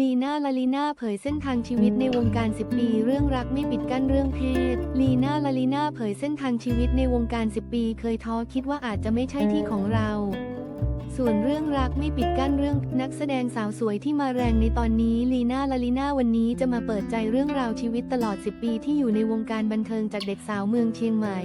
ลีน่าลาลีน่าเผยเส้นทางชีวิตในวงการ 10 ปี เรื่องรักไม่ปิดกั้นเรื่องเพศ ลีน่าลาลีน่าเผยเส้นทางชีวิตในวงการ 10 ปี เคยท้อคิดว่าอาจจะไม่ใช่ที่ของเรา ส่วนเรื่องรักไม่ปิดกั้นเรื่อง นักแสดงสาวสวยที่มาแรงในตอนนี้ลีน่าลาลีน่าวันนี้จะมาเปิดใจเรื่องราวชีวิตตลอด 10 ปีที่อยู่ในวงการบันเทิงจากเด็กสาวเมืองเชียงใหม่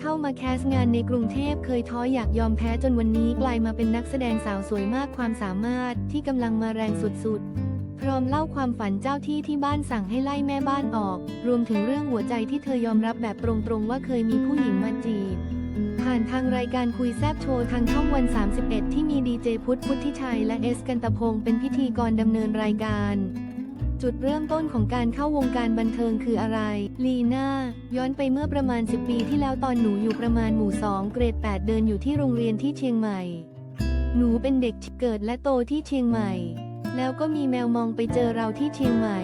เข้ามาแคสต์งานในกรุงเทพเคยท้ออยากยอมแพ้จนวันนี้กลายมาเป็นนักแสดงสาวสวยมากความสามารถที่กำลังมาแรงสุดๆ ร้อมเล่าความฝันเจ้าที่ที่บ้านสั่งให้ไล่แม่บ้านออก รวมถึงเรื่องหัวใจที่เธอยอมรับแบบตรงๆ ว่าเคยมีผู้หญิงมาจีบ ผ่านทางรายการคุยแซบโชว์ทางช่องวัน 31 ที่มีดีเจพุทธพุทธิชัยและเอสกันตะพงศ์เป็นพิธีกรดำเนินรายการ จุดเริ่มต้นของการเข้าวงการบันเทิงคืออะไร ลีน่า ย้อนไปเมื่อประมาณ 10 ปีที่แล้วตอนหนูอยู่ประมาณหมู่ 2 เกรด 8 เดินอยู่ที่โรงเรียนที่เชียงใหม่ หนูเป็นเด็กเกิดและโตที่เชียงใหม่ แล้วก็มีแมวมองไปเจอเราที่เชียงใหม่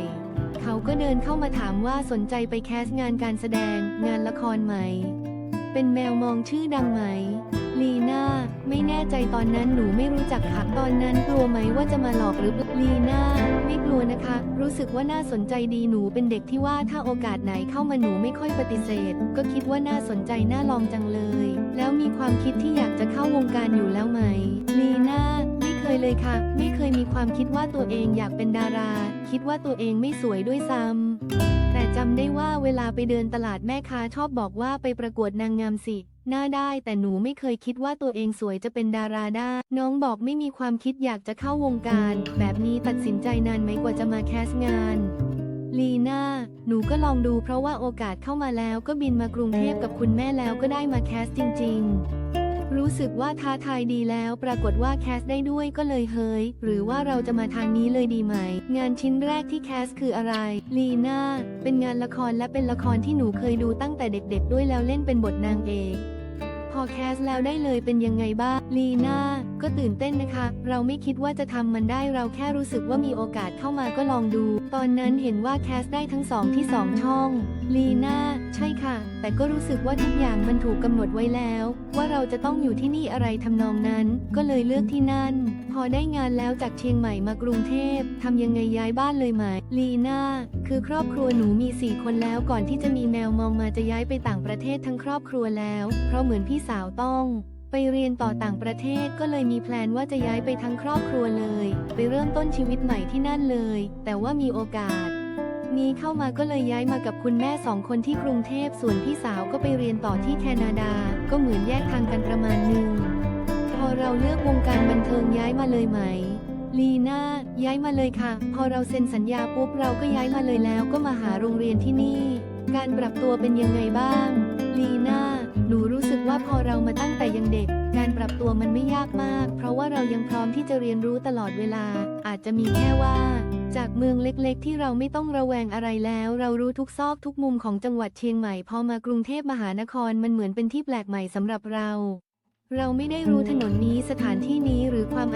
เขาก็เดินเข้ามาถามว่าสนใจไปแคสงานการแสดง งานละครไหม เป็นแมวมองชื่อดังไหม ลีน่า ไม่แน่ใจตอนนั้นหนูไม่รู้จักค่ะตอนนั้นกลัวไหมว่าจะมาหลอกหรือเปล่าลีน่า ไม่กลัวนะคะ รู้สึกว่าน่าสนใจดีหนูเป็นเด็กที่ว่าถ้าโอกาสไหนเข้ามาหนูไม่ค่อยปฏิเสธ ก็คิดว่าน่าสนใจน่าลองจังเลย แล้วมีความคิดที่อยากจะเข้าวงการอยู่แล้วไหม ลีน่า ยเลยค่ะ ไม่เคยมีความคิดว่าตัวเองอยากเป็นดารา คิดว่าตัวเองไม่สวยด้วยซ้ำแต่จำได้ว่าเวลาไปเดินตลาดแม่ค้าชอบบอกว่าไปประกวดนางงามสิหน้าได้แต่หนูไม่เคยคิดว่าตัวเองสวยจะเป็นดาราได้ น้องบอกไม่มีความคิดอยากจะเข้าวงการ แบบนี้ตัดสินใจนานไหมกว่าจะมาแคสต์งานลีน่า หนูก็ลองดูเพราะว่าโอกาสเข้ามาแล้วก็บินมากรุงเทพกับคุณแม่แล้วก็ได้มาแคสต์จริง ๆ รู้สึกว่าท้าทายดีแล้ว ปรากฏว่าแคสได้ด้วยก็เลยเฮ้ย หรือว่าเราจะมาทางนี้เลยดีไหม งานชิ้นแรกที่แคสคืออะไร ลีน่า เป็นงานละครและเป็นละครที่หนูเคยดูตั้งแต่เด็กๆ ด้วยแล้วเล่นเป็นบทนางเอก พอแคสแล้วได้เลยเป็นยังไงบ้าง ลีน่า ก็ตื่นเต้นนะคะ เราไม่คิดว่าจะทำมันได้เราแค่รู้สึกว่ามีโอกาสเข้ามาก็ลองดู ตอนนั้นเห็นว่าแคสได้ทั้งสองที่สองช่อง ลีน่า ใช่ค่ะ แต่ก็รู้สึกว่าทุกอย่างมันถูกกำหนดไว้แล้ว ว่าเราจะต้องอยู่ที่นี่อะไรทำนองนั้น ก็เลยเลือกที่นั่น พอได้งานแล้วจากเชียงใหม่มากรุงเทพทำยังไงย้ายบ้านเลยไหมลีน่า คือครอบครัวหนูมีสี่คนแล้วก่อนที่จะมีแมวมองมาจะย้ายไปต่างประเทศทั้งครอบครัวแล้ว เพราะเหมือนพี่สาวต้อง ไปเรียนต่อต่างประเทศก็เลยมีแพลนว่าจะย้ายไปทั้งครอบครัวเลย ไปเริ่มต้นชีวิตใหม่ที่นั่นเลย แต่ว่ามีโอกาส นี้เข้ามาก็เลยย้ายมากับคุณแม่สองคนที่กรุงเทพส่วนพี่สาวก็ไปเรียนต่อที่แคนาดา ก็เหมือนแยกทางกันประมาณหนึ่งพอเราเลือกวงการบันเทิงย้ายมาเลยไหมลีน่าย้ายมาเลยค่ะ พอเราเซ็นสัญญาปุ๊บเราก็ย้ายมาเลยแล้วก็มาหาโรงเรียนที่นี่ การปรับตัวเป็นยังไงบ้าง ลีน่าหนูรู้สึก ว่าพอเรามาตั้งแต่ยังเด็ก การปรับตัวมันไม่ยากมาก เพราะว่าเรายังพร้อมที่จะเรียนรู้ตลอดเวลา อาจจะมีแค่ว่า จากเมืองเล็กๆ ที่เราไม่ต้องระแวงอะไรแล้ว เรารู้ทุกซอกทุกมุมของจังหวัดเชียงใหม่ พอมากรุงเทพมหานครมันเหมือนเป็นที่แปลกใหม่สำหรับเรา เราไม่ได้รู้ถนนนี้สถานที่นี้หรือความ